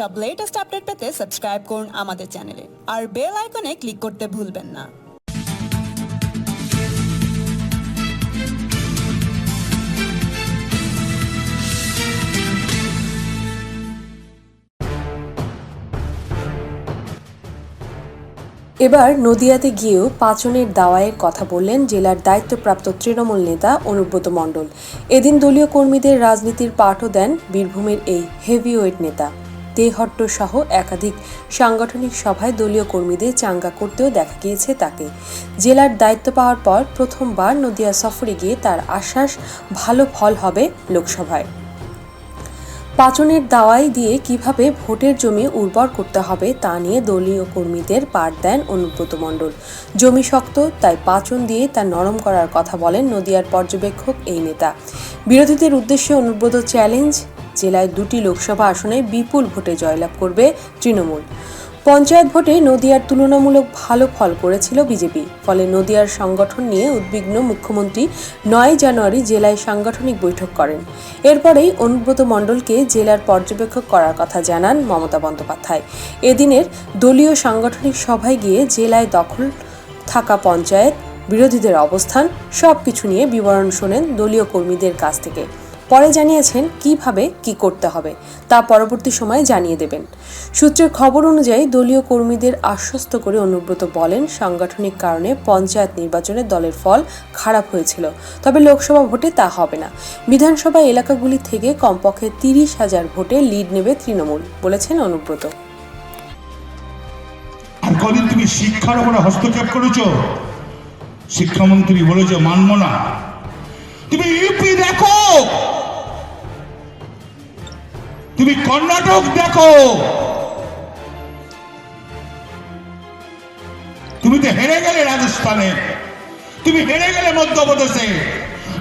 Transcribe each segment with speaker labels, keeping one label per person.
Speaker 1: সব latest update পেতে subscribe করুন আমাদের চ্যানেলে আর বেল আইকনে ক্লিক করতে ভুলবেন না।
Speaker 2: এবার নদিয়াতে গিয়েও পাচনের দাওয়ায়ের কথা বললেন জেলার দায়িত্বপ্রাপ্ত তৃণমূল নেতা অনুব্রত মণ্ডল। এদিন দলীয় কর্মীদের রাজনীতির পাঠও দেন বীরভূমের এই হেভিওয়েট নেতা। দেহট্ট সহ একাধিক সাংগঠনিক সভায় দলীয় কর্মীদের চাঙ্গা করতেও দেখা গিয়েছে তাকে। জেলার দায়িত্ব পাওয়ার পর প্রথমবার নদিয়া সফরে গিয়ে তার আশ্বাস, ভালো ফল হবে লোকসভায়। পাচনের দাওয়াই দিয়ে কীভাবে ভোটের জমি উর্বর করতে হবে তা নিয়ে দলীয় কর্মীদের পাঠ দেন অনুব্রত মণ্ডল। জমি শক্ত, তাই পাচন দিয়ে তা নরম করার কথা বলেন নদিয়ার পর্যবেক্ষক এই নেতা। বিরোধীদের উদ্দেশ্যে অনুব্রত চ্যালেঞ্জ জেলায় দুটি লোকসভা আসনে বিপুল ভোটে জয়লাভ করবে তৃণমূল। পঞ্চায়েত ভোটে নদিয়ার তুলনামূলক ভালো ফল করেছিল বিজেপি। ফলে নদিয়ার সংগঠন নিয়ে উদ্বিগ্ন মুখ্যমন্ত্রী নয় জানুয়ারি জেলায় সাংগঠনিক বৈঠক করেন। এরপরেই অনুব্রত মণ্ডলকে জেলার পর্যবেক্ষক করার কথা জানান মমতা বন্দ্যোপাধ্যায়। এদিনের দলীয় সাংগঠনিক সভায় গিয়ে জেলায় দখল থাকা পঞ্চায়েত, বিরোধীদের অবস্থান সব কিছু নিয়ে বিবরণ শোনেন দলীয় কর্মীদের কাছ থেকে। পরে জানিয়েছেন কীভাবে কি করতে হবে, তা পরবর্তী সময়ে জানিয়ে দেবেন। সূত্রের খবর অনুযায়ী দলীয় কর্মীদের আশ্বস্ত করে অনুব্রত বলেন, সাংগঠনিক কারণে পঞ্চায়েত নির্বাচনে দলের ফল খারাপ হয়েছিল, তবে লোকসভা ভোটে তা হবে না। বিধানসভা এলাকাগুলি থেকে কমপক্ষে তিরিশ হাজার ভোটে লিড নেবে তৃণমূল, বলেছেন অনুব্রত।
Speaker 3: কদিন তুমি শিক্ষার উপরে হস্তক্ষেপ করেছ। শিক্ষামন্ত্রী বলেছে, মানব না। তুমি ইউপি দেখো। তুমি কর্ণাটক দেখো। তুমি তো হেরে গেলে রাজস্থানে, তুমি হেরে গেলে মধ্যপ্রদেশে,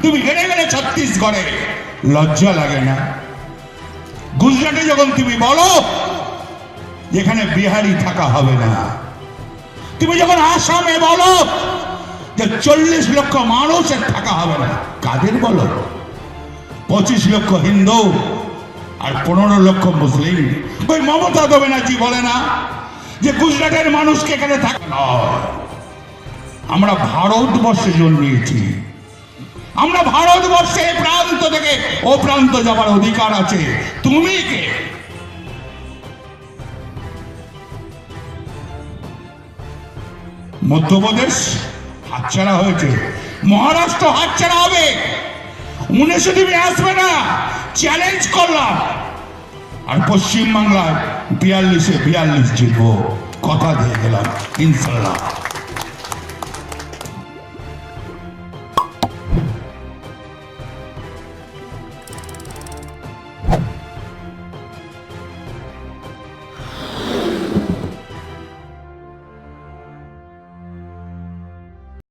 Speaker 3: তুমি হেরে গেলে ছত্তিশগড়ে। লজ্জা লাগে না? গুজরাটে যখন তুমি বলো, যেখানে বিহারি থাকা হবে না, তুমি যখন আসামে বলো যে চল্লিশ লক্ষ মানুষের থাকা হবে না, কাদের বলো? পঁচিশ লক্ষ হিন্দু আর পনেরো লক্ষ মুসলিম। ওই মমতা ব্যানার্জি বলে না যে গুজরাটের মানুষকে এখানে থাকা আমরা ভারতবর্ষে জন্মিয়েছি আমরা ভারতবর্ষে এ প্রান্ত থেকে ও প্রান্ত যাবার অধিকার আছে। তুমি কে? মধ্যপ্রদেশ হাতছাড়া হয়েছে। মহারাষ্ট্র হাতছাড়া হবে। উনিশে তুমি আসবে না। চ্যালেঞ্জ করলাম। আর পশ্চিম বাংলায় বিয়াল্লিশে বিয়াল্লিশ জিতব। কথা দিয়ে গেলাম ইনশাল্লাহ।